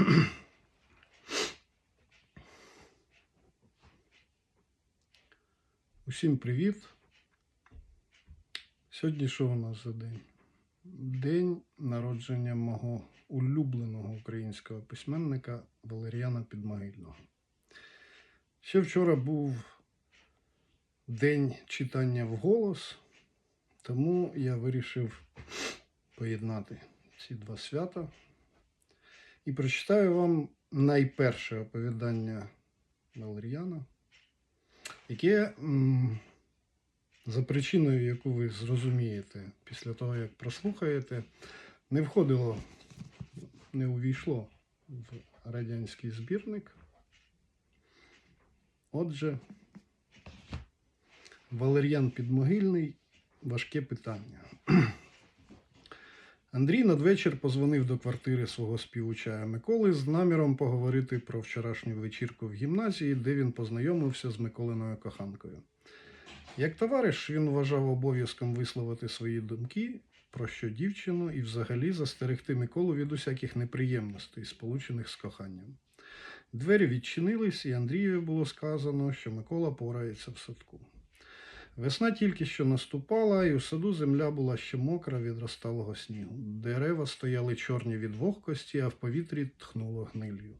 Усім привіт. Сьогодні що у нас за день? День народження мого улюбленого українського письменника Валеріана Підмогильного. Ще вчора був день читання вголос, тому я вирішив поєднати ці два свята і прочитаю вам найперше оповідання Валеріана, яке за причиною, яку ви зрозумієте після того, як прослухаєте, не входило, не увійшло в радянський збірник. Отже, Валер'ян Підмогильний важке питання. Андрій надвечір позвонив до квартири свого співучая Миколи з наміром поговорити про вчорашню вечірку в гімназії, де він познайомився з Миколиною коханкою. Як товариш, він вважав обов'язком висловити свої думки про що дівчину і взагалі застерегти Миколу від усяких неприємностей, сполучених з коханням. Двері відчинились, і Андрієві було сказано, що Микола порається в садку. Весна тільки що наступала, і у саду земля була ще мокра від розталого снігу. Дерева стояли чорні від вогкості, а в повітрі тхнуло гнилью.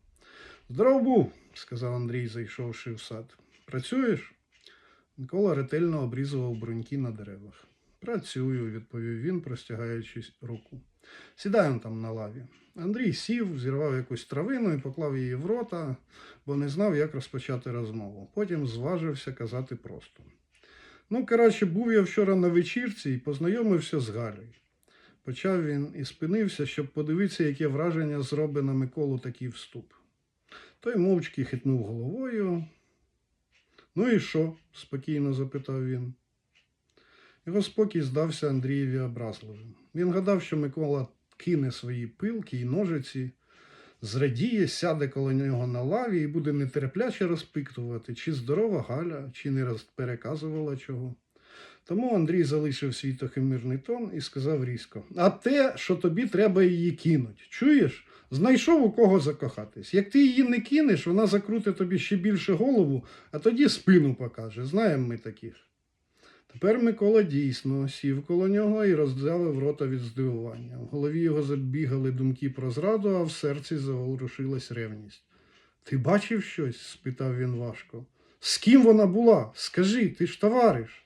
Здоров був, сказав Андрій, зайшовши в сад. Працюєш? Микола ретельно обрізував бруньки на деревах. Працюю, відповів він, простягаючи руку. Сідаємо там на лаві. Андрій сів, зірвав якусь травину і поклав її в рота, бо не знав, як розпочати розмову. Потім зважився казати просто. Ну, коротше, був я вчора на вечірці і познайомився з Галею. Почав він і спинився, щоб подивитися, яке враження зробить на Миколу такий вступ. Той мовчки хитнув головою. Ну і що? спокійно запитав він. Його спокій здався Андрієві образливим. Він гадав, що Микола кине свої пилки і ножиці, зрадіє, сяде коло нього на лаві і буде нетерпляче розпитувати, чи здорова Галя, чи не переказувала чого. Тому Андрій залишив свій тихомирний тон і сказав різко: А те, що тобі треба її кинуть. Чуєш? Знайшов у кого закохатись. Як ти її не кинеш, вона закрутить тобі ще більше голову, а тоді спину покаже. Знаємо ми таких. Тепер Микола дійсно сів коло нього і роззявив рота від здивування. В голові його забігали думки про зраду, а в серці заворушилась ревність. Ти бачив щось? спитав він важко. З ким вона була? Скажи, ти ж товариш.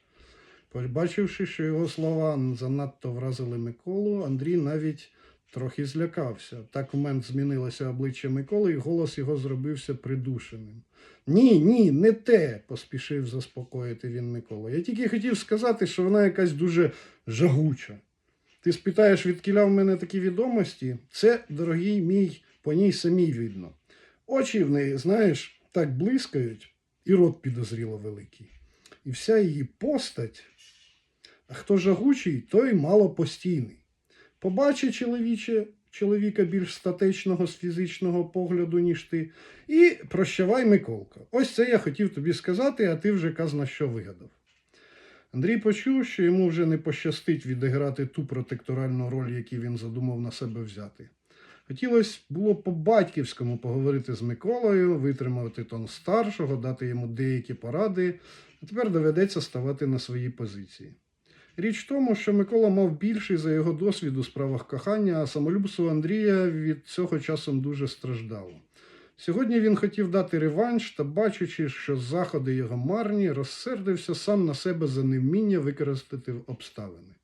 Побачивши, що його слова занадто вразили Миколу, Андрій навіть трохи злякався. Так в момент змінилося обличчя Миколи, і голос його зробився придушеним. Ні, ні, не те, поспішив заспокоїти він Микола. Я тільки хотів сказати, що вона якась дуже жагуча. Ти спитаєш, відкіля в мене такі відомості? Це, дорогий мій, по ній самій видно. Очі в неї, знаєш, так блискають, і рот підозріло великий. І вся її постать, а хто жагучий, той малопостійний. Побачить чоловіче, чоловіка більш статечного з фізичного погляду, ніж ти, і прощавай, Миколка. Ось це я хотів тобі сказати, а ти вже казна що вигадав. Андрій почув, що йому вже не пощастить відіграти ту протекторальну роль, яку він задумав на себе взяти. Хотілося було по-батьківському поговорити з Миколою, витримати тон старшого, дати йому деякі поради, а тепер доведеться ставати на свої позиції. Річ в тому, що Микола мав більший за його досвід у справах кохання, а самолюбство Андрія від цього часом дуже страждало. Сьогодні він хотів дати реванш та, бачачи, що заходи його марні, розсердився сам на себе за невміння використати обставини.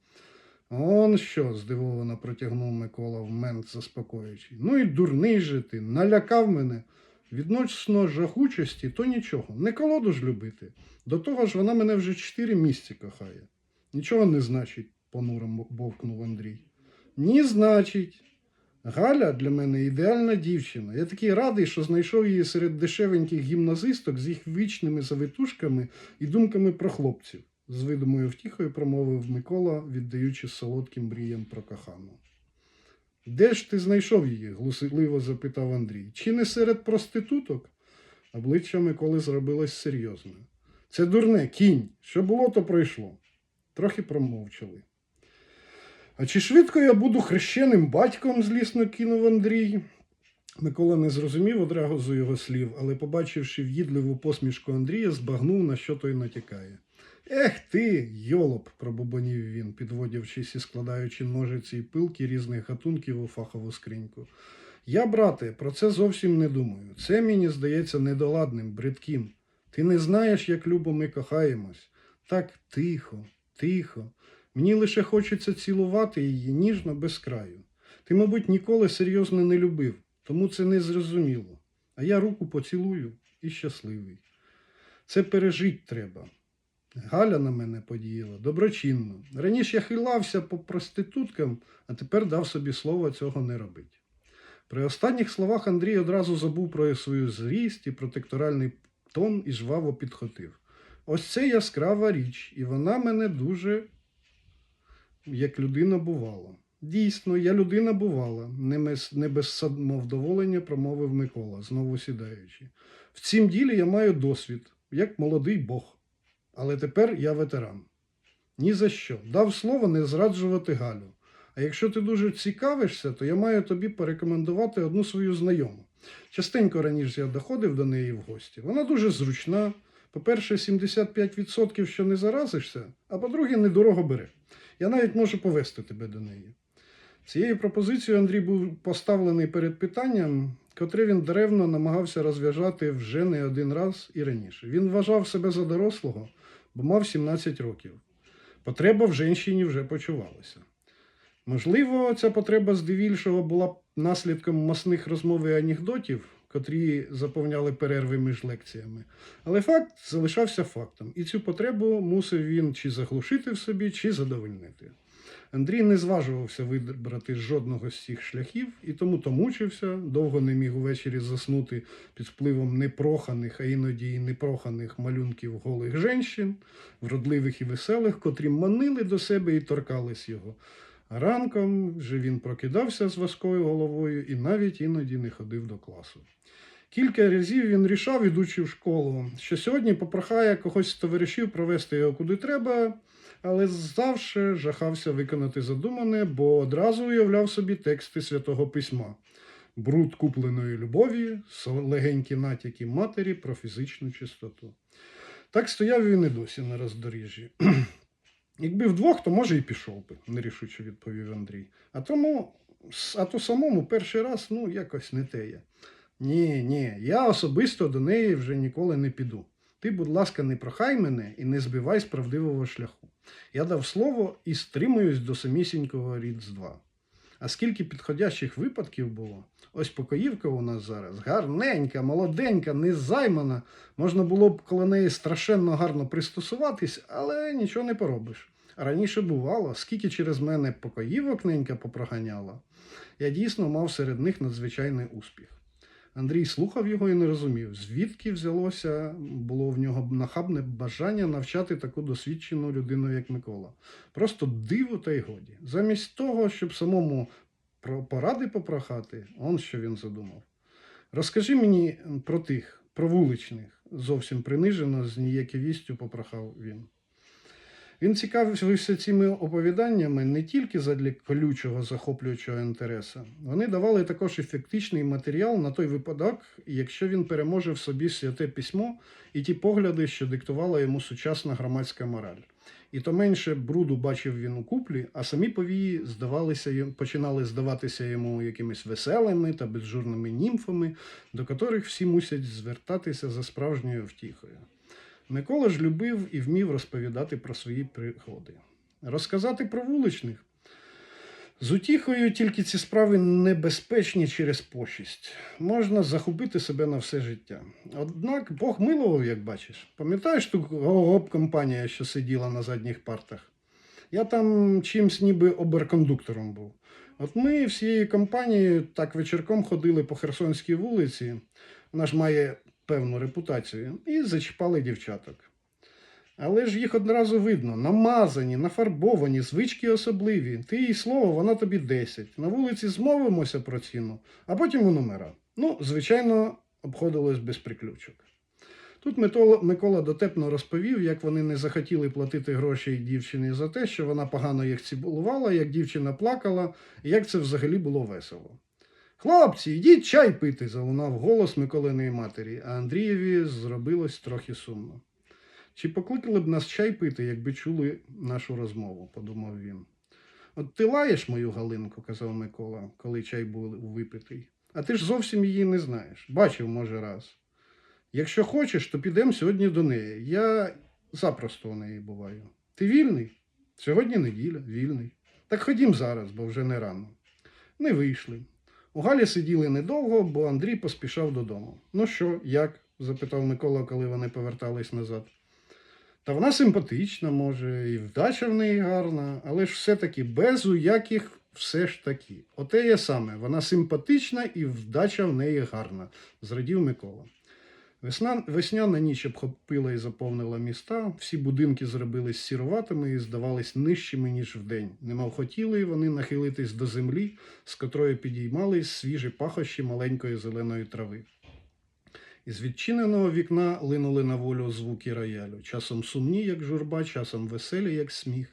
Он що? здивовано протягнув Микола в мент заспокоюючи. Ну і дурний же ти, налякав мене. Відносно жахучості, то нічого. Не колоду ж любити. До того ж, вона мене вже чотири місяці кохає. Нічого не значить, понуро бовкнув Андрій. Ні, значить. Галя для мене ідеальна дівчина. Я такий радий, що знайшов її серед дешевеньких гімназисток з їх вічними завитушками і думками про хлопців, з видимою втіхою промовив Микола, віддаючи солодким мріям про кохану. Де ж ти знайшов її? глусливо запитав Андрій. Чи не серед проституток? Обличчя Миколи зробилось серйозною. Це дурне, кінь. Що було, то пройшло. Трохи промовчали. А чи швидко я буду хрещеним батьком? злісно кинув Андрій. Микола не зрозумів одразу його слів, але, побачивши в'їдливу посмішку Андрія, збагнув, на що той натякає. Ех ти, йолоп, пробубонів він, підводячись і складаючи ножиці й пилки різних гатунків у фахову скриньку. Я, брате, про це зовсім не думаю. Це мені здається недоладним, бридким. Ти не знаєш, як любо ми кохаємось. Так тихо, тихо. Мені лише хочеться цілувати її ніжно без краю. Ти, мабуть, ніколи серйозно не любив, тому це не зрозуміло. А я руку поцілую і щасливий. Це пережить треба. Галя на мене подіяла доброчинно. Раніше я хилався по проституткам, а тепер дав собі слово цього не робити. При останніх словах Андрій одразу забув про свою зріст і протекторальний тон і жваво підхотив. Ось це яскрава річ, і вона мене дуже як людина бувала. Дійсно, я людина бувала, не без, самовдоволення промовив Микола, знову сідаючи. В цім ділі я маю досвід, як молодий Бог. Але тепер я ветеран. Ні за що. Дав слово не зраджувати Галю. А якщо ти дуже цікавишся, то я маю тобі порекомендувати одну свою знайому. Частенько раніше я доходив до неї в гості. Вона дуже зручна. По-перше, 75% що не заразишся, а по-друге, недорого бере. Я навіть можу повести тебе до неї. Цією пропозицією Андрій був поставлений перед питанням, котре він деревно намагався розв'яжати вже не один раз і раніше. Він вважав себе за дорослого, бо мав 17 років. Потреба в женщині вже почувалася. Можливо, ця потреба здебільшого була наслідком масних розмов і анекдотів, котрі заповняли перерви між лекціями. Але факт залишався фактом, і цю потребу мусив він чи заглушити в собі, чи задовольнити. Андрій не зважувався вибрати жодного з цих шляхів і тому то мучився, довго не міг увечері заснути під впливом непроханих, а іноді й непроханих малюнків голих женщин, вродливих і веселих, котрі манили до себе і торкались його. А ранком вже він прокидався з важкою головою і навіть іноді не ходив до класу. Кілька разів він рішав, ідучи в школу, що сьогодні попрохає когось з товаришів провести його куди треба, але завжди жахався виконати задумане, бо одразу уявляв собі тексти святого письма. Бруд купленої любові, легенькі натяки матері про фізичну чистоту. Так стояв він і досі на роздоріжжі. Якби вдвох, то може і пішов би, нерішуче відповів Андрій. А тому, а то самому перший раз, ну, якось не те є. Ні, ні, я особисто до неї вже ніколи не піду. Ти, будь ласка, не прохай мене і не збивай з правдивого шляху. Я дав слово і стримуюсь до самісінького Різдва. А скільки підходящих випадків було? Ось покоївка у нас зараз гарненька, молоденька, незаймана. Можна було б коло неї страшенно гарно пристосуватись, але нічого не поробиш. Раніше бувало, скільки через мене покоївок ненька попроганяла. Я дійсно мав серед них надзвичайний успіх. Андрій слухав його і не розумів, звідки взялося було в нього нахабне бажання навчати таку досвідчену людину, як Микола. Просто диво та й годі. Замість того, щоб самому поради попрохати, он що він задумав. Розкажи мені про тих, про вуличних, зовсім принижено, з ніяківістю попрохав він. Він цікавився цими оповіданнями не тільки задля колючого захоплюючого інтересу. Вони давали також ефектичний матеріал на той випадок, якщо він переможе в собі святе письмо і ті погляди, що диктувала йому сучасна громадська мораль. І то менше бруду бачив він у куплі, а самі повії здавалися, починали здаватися йому якимись веселими та безжурними німфами, до котрих всі мусять звертатися за справжньою втіхою. Микола ж любив і вмів розповідати про свої пригоди. Розказати про вуличних. З утіхою тільки ці справи небезпечні через пошість. Можна захопити себе на все життя. Однак Бог милував, як бачиш. Пам'ятаєш ту гоп-компанія, що сиділа на задніх партах? Я там чимсь ніби оберкондуктором був. От ми всією компанією так вечірком ходили по Херсонській вулиці, вона ж має певну репутацію, і зачіпали дівчаток. Але ж їх одразу видно: намазані, нафарбовані, звички особливі. Ти їй слово, вона тобі 10. На вулиці змовимося про ціну, а потім у номера. Ну, звичайно, обходилось без приключок. Тут Микола, дотепно розповів, як вони не захотіли платити гроші дівчині за те, що вона погано їх цілувала, як дівчина плакала, і як це взагалі було весело. Хлопці, йдіть чай пити, залунав голос Миколиної матері, а Андрієві зробилось трохи сумно. Чи покликали б нас чай пити, якби чули нашу розмову, подумав він. От ти лаєш мою Галинку, казав Микола, коли чай був випитий. А ти ж зовсім її не знаєш. Бачив, може, раз. Якщо хочеш, то підемо сьогодні до неї. Я запросто у неї буваю. Ти вільний? Сьогодні неділя, вільний. Так ходім зараз, бо вже не рано. Не вийшли. У Галі сиділи недовго, бо Андрій поспішав додому. Ну що, як? запитав Микола, коли вони повертались назад. Та вона симпатична, може, і вдача в неї гарна, але ж все-таки без уяких все ж таки. Оте є саме, вона симпатична і вдача в неї гарна, зрадів Микола. Весна, весняна ніч обхопила і заповнила міста, всі будинки зробились сіруватими і здавались нижчими, ніж вдень. Немов хотіли вони нахилитись до землі, з котрої підіймались свіжі пахощі маленької зеленої трави. Із відчиненого вікна линули на волю звуки роялю, часом сумні, як журба, часом веселі, як сміх.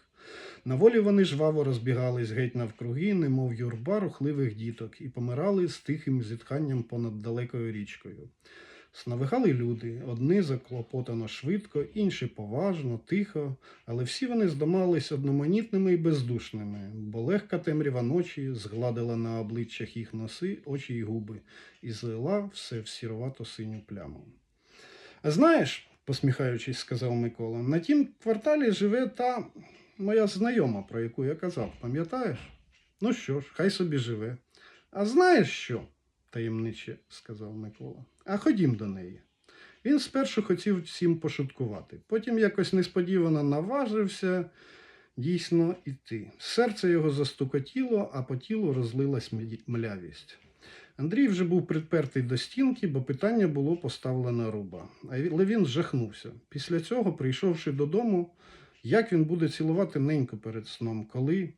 На волі вони жваво розбігались геть навкруги, немов юрба рухливих діток, і помирали з тихим зітханням понад далекою річкою. Сновигали люди, одні заклопотано швидко, інші поважно, тихо, але всі вони здавались одноманітними і бездушними, бо легка темрява ночі згладила на обличчях їх носи, очі й губи, і злила все в сірувато синю пляму. А знаєш, посміхаючись, сказав Микола, на тім кварталі живе та моя знайома, про яку я казав, пам'ятаєш? Ну що ж, хай собі живе. А знаєш що? Таємниче сказав Микола. А ходім до неї. Він спершу хотів всім пошуткувати, потім якось несподівано наважився дійсно іти. Серце його застукотіло, а по тілу розлилась млявість. Андрій вже був припертий до стінки, бо питання було поставлено руба. Але він жахнувся. Після цього, прийшовши додому, як він буде цілувати неньку перед сном, коли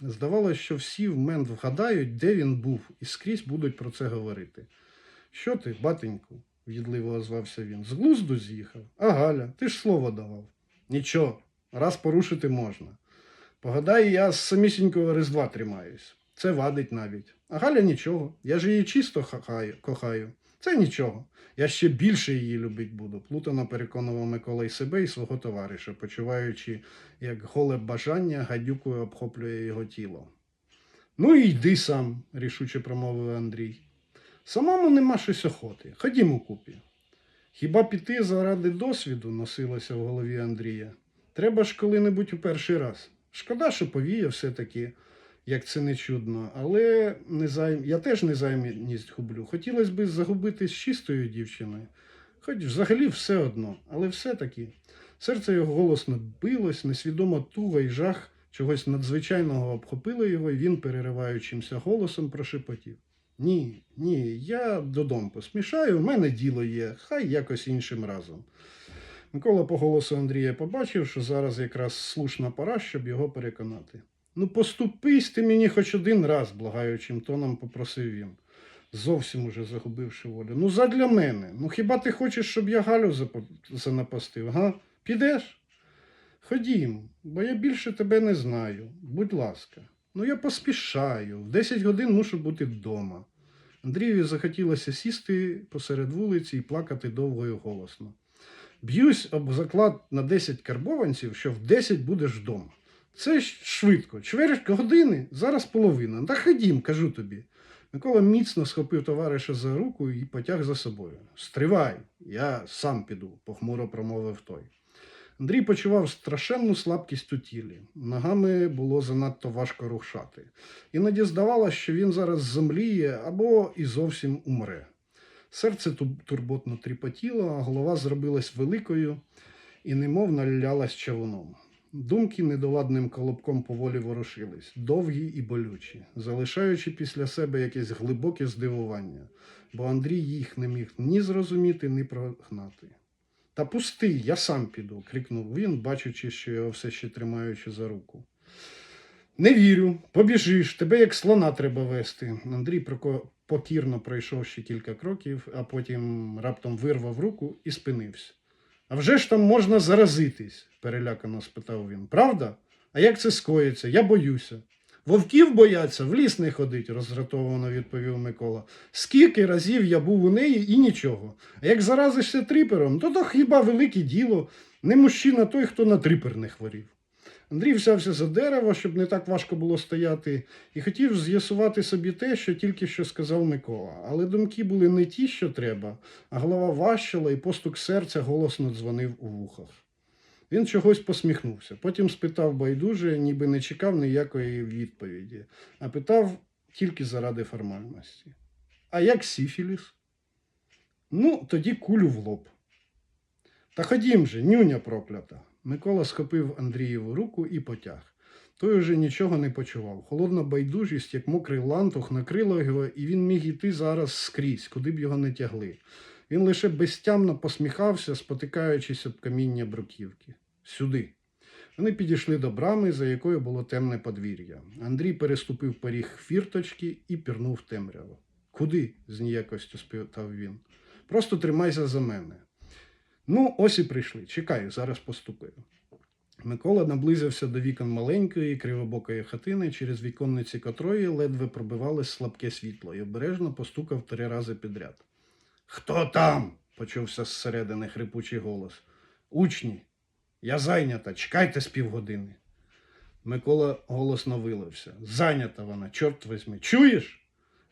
Здавалося, що всі в мент вгадають, де він був, і скрізь будуть про це говорити. Що ти, батеньку? в'їдливо озвався він. З глузду з'їхав. А Галя, ти ж слово давав. Нічого, раз порушити можна. Погадай, я з самісінького Різдва тримаюсь. Це вадить навіть. А Галя нічого. Я ж її чисто хахаю- кохаю. Це нічого. Я ще більше її любить буду. Плутано переконував Микола й себе і свого товариша, почуваючи, як голе бажання гадюкою обхоплює його тіло. Ну і йди сам, рішуче промовив Андрій. Самому нема щось охоти. Ходімо купі. Хіба піти заради досвіду носилося в голові Андрія. Треба ж коли-небудь у перший раз. Шкода, що повіє все-таки, як це не чудно, але не займ... я теж незаймість гублю. Хотілося б загубитись з чистою дівчиною. Хоч взагалі все одно, але все-таки. Серце його голосно билось, несвідомо туга і жах чогось надзвичайного обхопило його, і він, перериваючимся голосом, прошепотів. Ні, ні, я додому посмішаю, в мене діло є, хай якось іншим разом. Микола по голосу Андрія побачив, що зараз якраз слушна пора, щоб його переконати. Ну, поступись ти мені хоч один раз, благаючим тоном попросив він, зовсім уже загубивши волю. Ну, задля мене. Ну хіба ти хочеш, щоб я Галю занапастив, га? Підеш? Ходім, бо я більше тебе не знаю. Будь ласка. Ну я поспішаю. В 10 годин мушу бути вдома. Андрієві захотілося сісти посеред вулиці і плакати довго і голосно. Б'юсь об заклад на 10 карбованців, що в 10 будеш вдома. Це швидко, чверть години, зараз половина. Та ходім, кажу тобі. Микола міцно схопив товариша за руку і потяг за собою. Стривай, я сам піду, похмуро промовив той. Андрій почував страшенну слабкість у тілі. Ногами було занадто важко рушати. Іноді здавалося, що він зараз зомліє або і зовсім умре. Серце турботно тріпотіло, а голова зробилась великою і немов налялась чавуном. Думки недоладним колобком поволі ворушились, довгі і болючі, залишаючи після себе якесь глибоке здивування, бо Андрій їх не міг ні зрозуміти, ні прогнати. Та пусти, я сам піду, крикнув він, бачачи, що його все ще тримаючи за руку. Не вірю, побіжиш, тебе як слона треба вести. Андрій покірно пройшов ще кілька кроків, а потім раптом вирвав руку і спинився. А вже ж там можна заразитись, перелякано спитав він. Правда? А як це скоїться? Я боюся. Вовків бояться, в ліс не ходить, роздратовано відповів Микола. Скільки разів я був у неї і нічого. А як заразишся тріпером, то то хіба велике діло. Не мужчина той, хто на тріпер не хворів. Андрій взявся за дерево, щоб не так важко було стояти, і хотів з'ясувати собі те, що тільки що сказав Микола. Але думки були не ті, що треба, а голова важчала, і постук серця голосно дзвонив у вухах. Він чогось посміхнувся, потім спитав байдуже, ніби не чекав ніякої відповіді, а питав тільки заради формальності. А як Сіфіліс? Ну, тоді кулю в лоб. Та ходім же, нюня проклята. Микола схопив Андрієву руку і потяг. Той уже нічого не почував. Холодна байдужість, як мокрий лантух, накрила його, і він міг іти зараз скрізь, куди б його не тягли. Він лише безтямно посміхався, спотикаючись об каміння бруківки. Сюди. Вони підійшли до брами, за якою було темне подвір'я. Андрій переступив поріг фірточки і пірнув темряву. Куди? з ніякостю спитав він. Просто тримайся за мене. Ну, ось і прийшли. Чекай, зараз постукаю. Микола наблизився до вікон маленької кривобокої хатини, через віконниці котрої ледве пробивалось слабке світло, і обережно постукав три рази підряд. Хто там? почувся зсередини хрипучий голос. Учні, я зайнята, чекайте з півгодини. Микола голосно вилився. Зайнята вона, чорт возьми. Чуєш?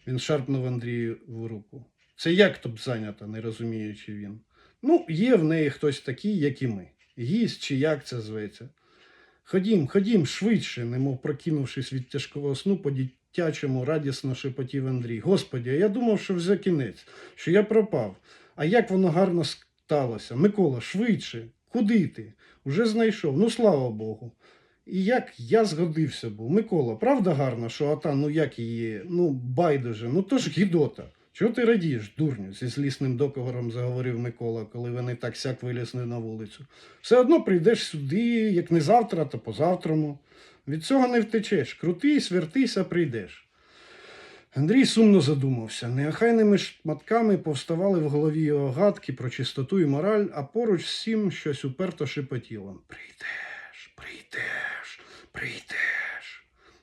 Він шарпнув Андрію в руку. Це як то б зайнята, не розуміючи він. Ну, є в неї хтось такий, як і ми. Гість чи як це зветься. Ходім, ходім, швидше, немов прокинувшись від тяжкого сну, по дитячому радісно шепотів Андрій. Господі, а я думав, що вже кінець, що я пропав. А як воно гарно сталося? Микола, швидше, куди ти? Уже знайшов. Ну, слава Богу. І як я згодився був. Микола, правда гарно, що ота, ну як її, ну байдуже, ну то ж гідота. Чого ти радієш, дурню? зі злісним докором заговорив Микола, коли вони так сяк вилізли на вулицю. Все одно прийдеш сюди, як не завтра, то позавтраму. Від цього не втечеш. Крутись, вертися, прийдеш. Андрій сумно задумався. Неохайними шматками повставали в голові його гадки про чистоту і мораль, а поруч з цим щось уперто шепотіло. Прийдеш, прийдеш, прийдеш.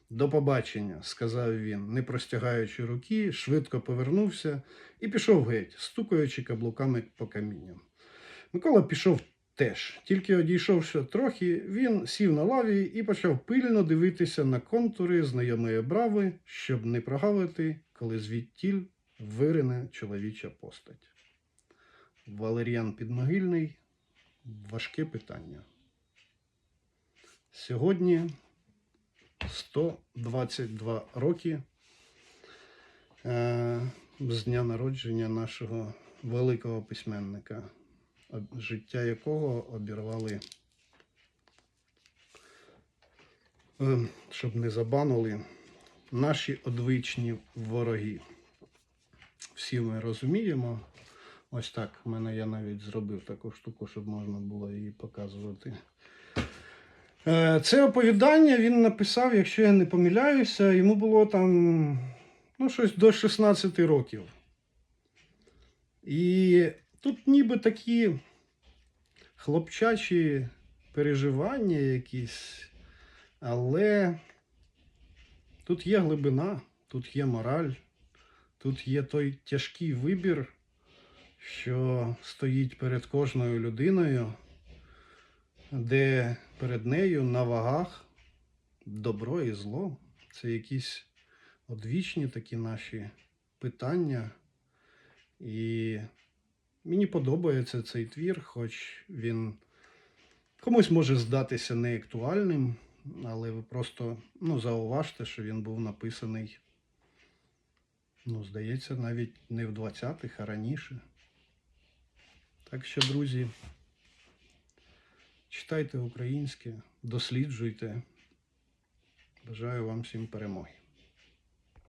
До побачення, сказав він, не простягаючи руки, швидко повернувся і пішов геть, стукаючи каблуками по камінням. Микола пішов теж. Тільки одійшовши трохи, він сів на лаві і почав пильно дивитися на контури знайомої брави, щоб не прогавити, коли звідтіль вирине чоловіча постать. Валеріан Підмогильний важке питання. Сьогодні 122 роки е, з дня народження нашого великого письменника, життя якого обірвали, е, щоб не забанули, наші одвичні вороги. Всі ми розуміємо. Ось так. В мене я навіть зробив таку штуку, щоб можна було її показувати. Е, Це оповідання він написав, якщо я не помиляюся, йому було там ну, щось до 16 років. І тут ніби такі хлопчачі переживання якісь, але тут є глибина, тут є мораль, тут є той тяжкий вибір, що стоїть перед кожною людиною де перед нею на вагах добро і зло. Це якісь одвічні такі наші питання. І мені подобається цей твір, хоч він комусь може здатися неактуальним, але ви просто ну, зауважте, що він був написаний, ну, здається, навіть не в 20-х, а раніше. Так що, друзі, Читайте українське, досліджуйте. Бажаю вам всім перемоги.